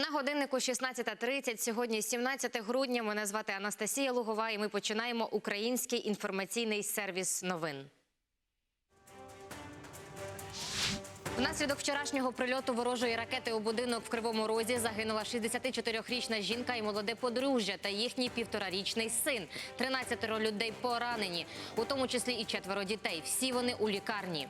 На годиннику 16.30, сьогодні 17 грудня. Мене звати Анастасія Лугова і ми починаємо український інформаційний сервіс новин. Внаслідок вчорашнього прильоту ворожої ракети у будинок в Кривому Розі загинула 64-річна жінка і молоде подружжя та їхній півторарічний син. 13 людей поранені, у тому числі і четверо дітей. Всі вони у лікарні.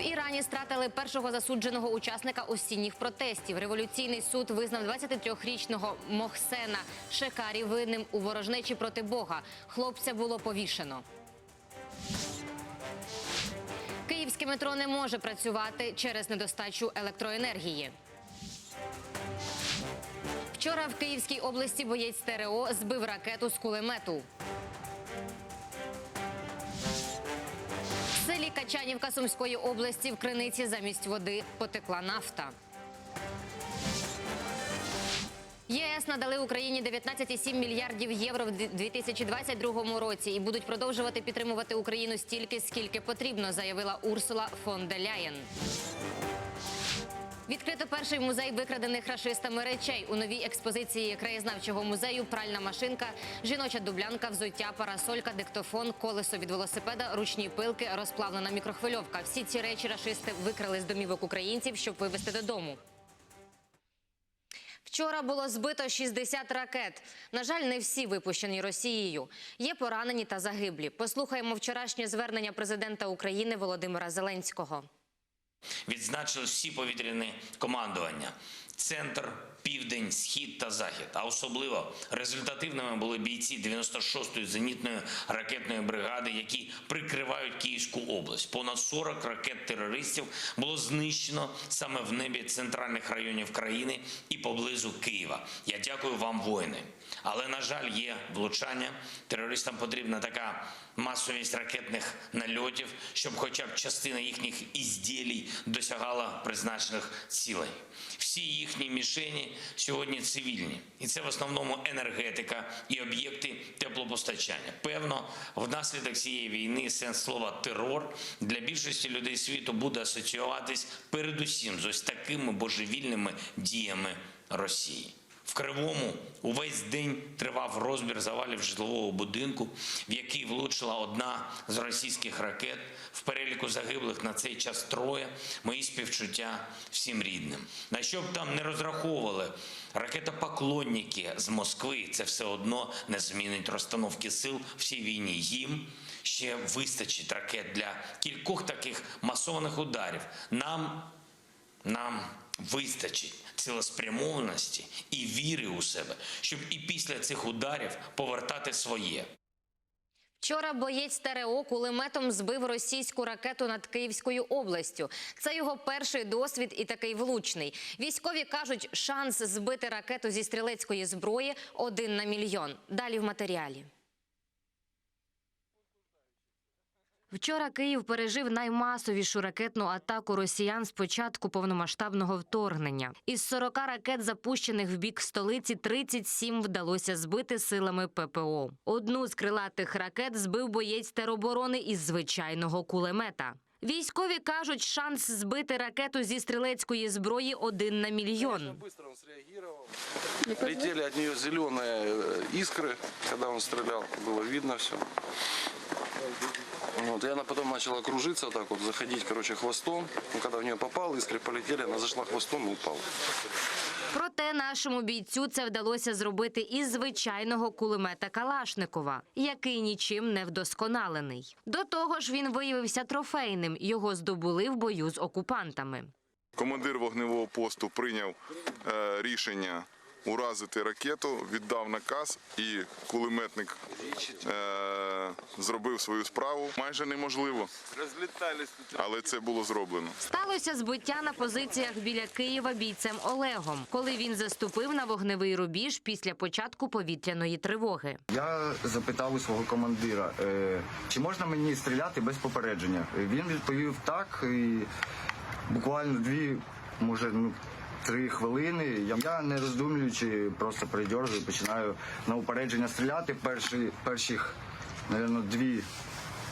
В Ірані стратили першого засудженого учасника осінніх протестів. Революційний суд визнав 23-річного Мохсена Шекарі винним у ворожнечі проти Бога. Хлопця було повішено. Київське метро не може працювати через недостачу електроенергії. Вчора в Київській області боєць ТРО збив ракету з кулемету. В Сумської області в криниці замість води потекла нафта. ЄС надали Україні 19,7 мільярдів євро в 2022 році і будуть продовжувати підтримувати Україну стільки, скільки потрібно, заявила Урсула фон де Ляєн. Відкрито перший музей викрадених рашистами речей у новій експозиції краєзнавчого музею. Пральна машинка, жіноча дублянка, взуття, парасолька, диктофон, колесо від велосипеда, ручні пилки, розплавлена мікрохвильовка. Всі ці речі рашисти викрали з домівок українців, щоб вивезти додому. Вчора було збито 60 ракет. На жаль, не всі випущені Росією. Є поранені та загиблі. Послухаємо вчорашнє звернення президента України Володимира Зеленського. Відзначили всі повітряні командування. Центр, південь, схід та захід. А особливо результативними були бійці 96-ї зенітної ракетної бригади, які прикривають Київську область. Понад 40 ракет терористів було знищено саме в небі центральних районів країни і поблизу Києва. Я дякую вам, воїни. Але на жаль, є влучання. Терористам потрібна така масовість ракетних нальотів, щоб хоча б частина їхніх ізділій досягала призначених цілей. Всі їхні мішені сьогодні цивільні, і це в основному енергетика і об'єкти теплопостачання. Певно, внаслідок цієї війни сенс слова терор для більшості людей світу буде асоціюватись передусім з ось такими божевільними діями Росії. В Кривому увесь день тривав розбір завалів житлового будинку, в який влучила одна з російських ракет. В переліку загиблих на цей час троє. Мої співчуття всім рідним. На що б там не розраховували ракетопоклонники з Москви, це все одно не змінить розстановки сил в цій війні. Їм ще вистачить ракет для кількох таких масованих ударів. Нам нам вистачить цілеспрямованості і віри у себе, щоб і після цих ударів повертати своє. Вчора боєць ТРО кулеметом збив російську ракету над Київською областю. Це його перший досвід і такий влучний. Військові кажуть, шанс збити ракету зі стрілецької зброї один на мільйон. Далі в матеріалі. Вчора Київ пережив наймасовішу ракетну атаку росіян з початку повномасштабного вторгнення. Із 40 ракет, запущених в бік столиці, 37 вдалося збити силами ППО. Одну з крилатих ракет збив боєць тероборони із звичайного кулемета. Військові кажуть, шанс збити ракету зі стрілецької зброї один на мільйон. Быстро он среагировал. Летели от нее зеленые э, искры, когда он стрелял, было видно все. Вот, и она потом начала кружиться, вот так вот, заходить, короче, хвостом. Ну, когда в нее попал, искры полетели, она зашла хвостом и упала. Проте нашому бійцю це вдалося зробити із звичайного кулемета Калашникова, який нічим не вдосконалений. До того ж, він виявився трофейним. Його здобули в бою з окупантами. Командир вогневого посту прийняв е, рішення уразити ракету, віддав наказ, і кулеметник е, зробив свою справу. Майже неможливо, але це було зроблено. Сталося збиття на позиціях біля Києва бійцем Олегом, коли він заступив на вогневий рубіж після початку повітряної тривоги. Я запитав у свого командира, е, чи можна мені стріляти без попередження. Він відповів так, і буквально дві, може, ну. Три хвилини. Я- Я не роздумуючи, просто придержую, починаю на упередження стріляти. Перші, перших, мабуть, дві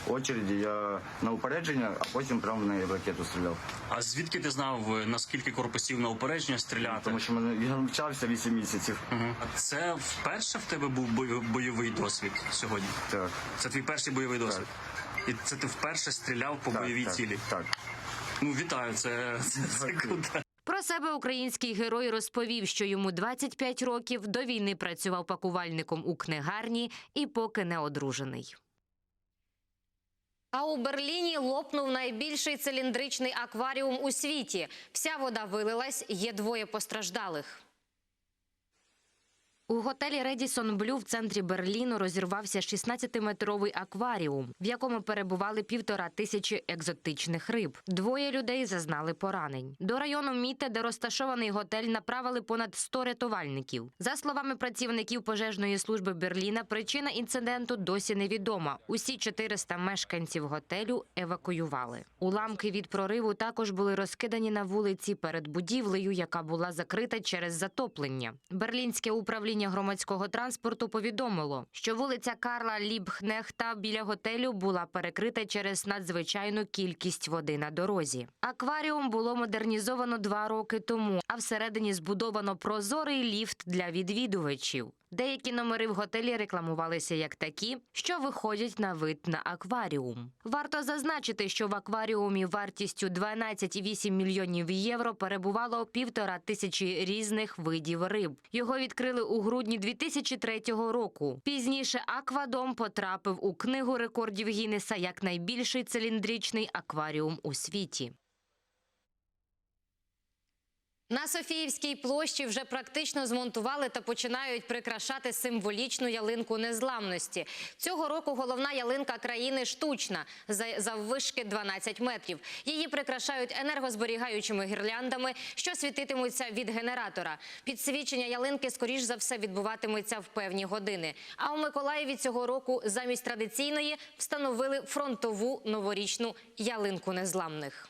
очереді я на упередження, а потім прямо в неї в ракету стріляв. А звідки ти знав е, наскільки корпусів на упередження стріляти? Тому що мене я навчався 8 місяців. А це вперше в тебе був бойовий досвід сьогодні? Так. Це твій перший бойовий досвід? І це ти вперше стріляв по так, бойовій так, цілі? Так. Ну вітаю, це, це, це круто. Про себе український герой розповів, що йому 25 років до війни працював пакувальником у книгарні і поки не одружений. А у Берліні лопнув найбільший циліндричний акваріум у світі. Вся вода вилилась, є двоє постраждалих. У готелі Редісон Блю в центрі Берліну розірвався 16-метровий акваріум, в якому перебували півтора тисячі екзотичних риб. Двоє людей зазнали поранень. До району Міте, де розташований готель, направили понад 100 рятувальників. За словами працівників пожежної служби Берліна, причина інциденту досі невідома. Усі 400 мешканців готелю евакуювали. Уламки від прориву також були розкидані на вулиці перед будівлею, яка була закрита через затоплення. Берлінське управління громадського транспорту повідомило, що вулиця Карла Лібхнехта біля готелю була перекрита через надзвичайну кількість води на дорозі. Акваріум було модернізовано два роки тому, а всередині збудовано прозорий ліфт для відвідувачів. Деякі номери в готелі рекламувалися як такі, що виходять на вид на акваріум. Варто зазначити, що в акваріумі вартістю 12,8 мільйонів євро перебувало півтора тисячі різних видів риб. Його відкрили у грудні 2003 року. Пізніше аквадом потрапив у книгу рекордів Гіннеса як найбільший циліндричний акваріум у світі. На Софіївській площі вже практично змонтували та починають прикрашати символічну ялинку незламності. Цього року головна ялинка країни штучна, за- заввишки 12 метрів. Її прикрашають енергозберігаючими гірляндами, що світитимуться від генератора. Підсвічення ялинки, скоріш за все, відбуватиметься в певні години. А у Миколаєві цього року замість традиційної встановили фронтову новорічну ялинку незламних.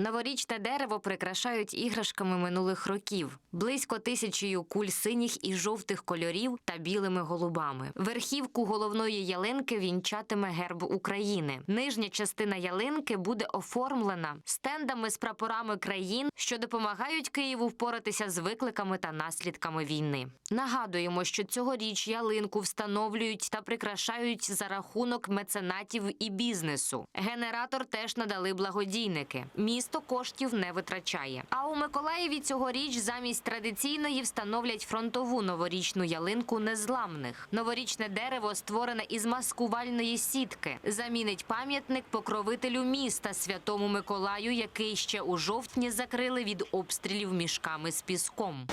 Новорічне дерево прикрашають іграшками минулих років, близько тисячею куль синіх і жовтих кольорів та білими голубами. Верхівку головної ялинки вінчатиме герб України. Нижня частина ялинки буде оформлена стендами з прапорами країн, що допомагають Києву впоратися з викликами та наслідками війни. Нагадуємо, що цьогоріч ялинку встановлюють та прикрашають за рахунок меценатів і бізнесу. Генератор теж надали благодійники. Місто коштів не витрачає. А у Миколаєві цьогоріч замість традиційної встановлять фронтову новорічну ялинку незламних. Новорічне дерево створене із маскувальної сітки. Замінить пам'ятник покровителю міста Святому Миколаю, який ще у жовтні закрили від обстрілів мішками з піском.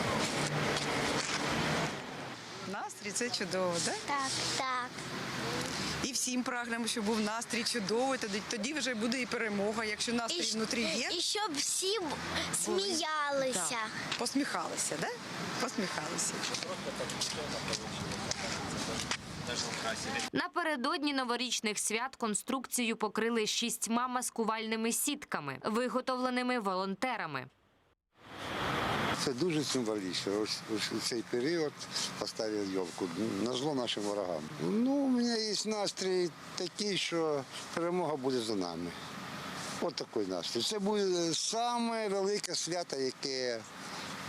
Настрій це чудово, так? Так, так. І всім прагнемо, щоб був настрій чудовий, тоді, тоді вже буде і перемога. Якщо настрій щ- внутрі є, і щоб всі сміялися. так, посміхалися, да? Посміхалися. Напередодні новорічних свят конструкцію покрили шістьма маскувальними сітками, виготовленими волонтерами. Це дуже символічно. Ось, ось у цей період поставив йовку на зло нашим ворогам. Ну, у мене є настрій такий, що перемога буде за нами. От такий настрій. Це буде саме велике свято, яке,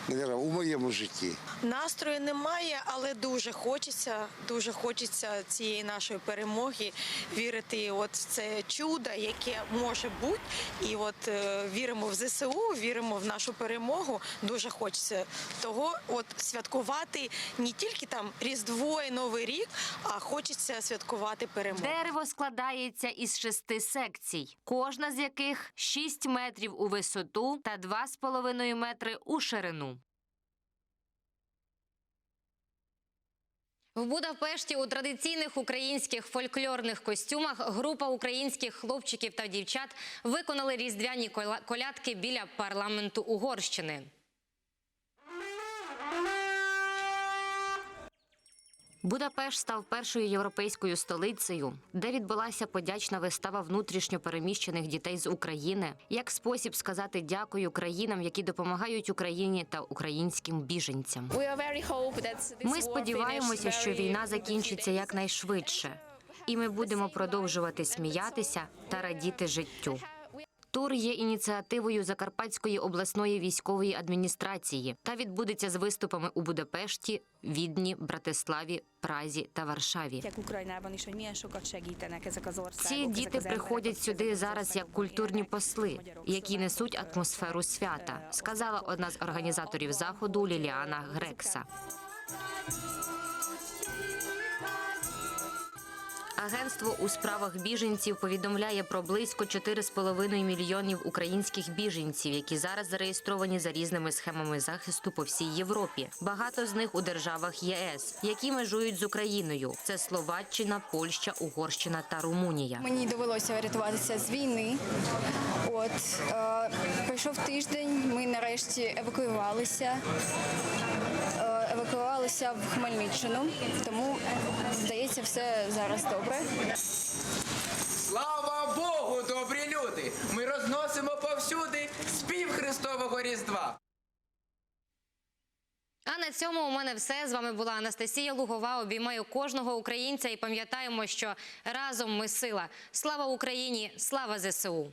у моєму житті. Настрою немає, але дуже хочеться, дуже хочеться цієї нашої перемоги вірити от в це чудо, яке може бути. І от е, віримо в ЗСУ, віримо в нашу перемогу. Дуже хочеться того, от святкувати не тільки там Різдво і Новий рік, а хочеться святкувати перемогу. Дерево складається із шести секцій, кожна з яких 6 метрів у висоту та 2,5 метри у ширину. В Будапешті у традиційних українських фольклорних костюмах група українських хлопчиків та дівчат виконали різдвяні колядки біля парламенту Угорщини. Будапешт став першою європейською столицею, де відбулася подячна вистава внутрішньо переміщених дітей з України, як спосіб сказати дякую країнам, які допомагають Україні та українським біженцям. Ми сподіваємося, що війна закінчиться якнайшвидше, і ми будемо продовжувати сміятися та радіти життю. Тур є ініціативою Закарпатської обласної військової адміністрації та відбудеться з виступами у Будапешті, Відні, Братиславі, Празі та Варшаві. Ці діти приходять сюди зараз як культурні посли, які несуть атмосферу свята, сказала одна з організаторів заходу Ліліана Грекса. Агентство у справах біженців повідомляє про близько 4,5 мільйонів українських біженців, які зараз зареєстровані за різними схемами захисту по всій Європі. Багато з них у державах ЄС, які межують з Україною. Це Словаччина, Польща, Угорщина та Румунія. Мені довелося рятуватися з війни. От е, пройшов тиждень. Ми нарешті евакуювалися. Е, евакуювалися в Хмельниччину, тому здається, все зараз добре. Слава Богу, добрі люди! Ми розносимо повсюди спів Христового Різдва. А на цьому у мене все. З вами була Анастасія Лугова. Обіймаю кожного українця і пам'ятаємо, що разом ми сила. Слава Україні! Слава ЗСУ!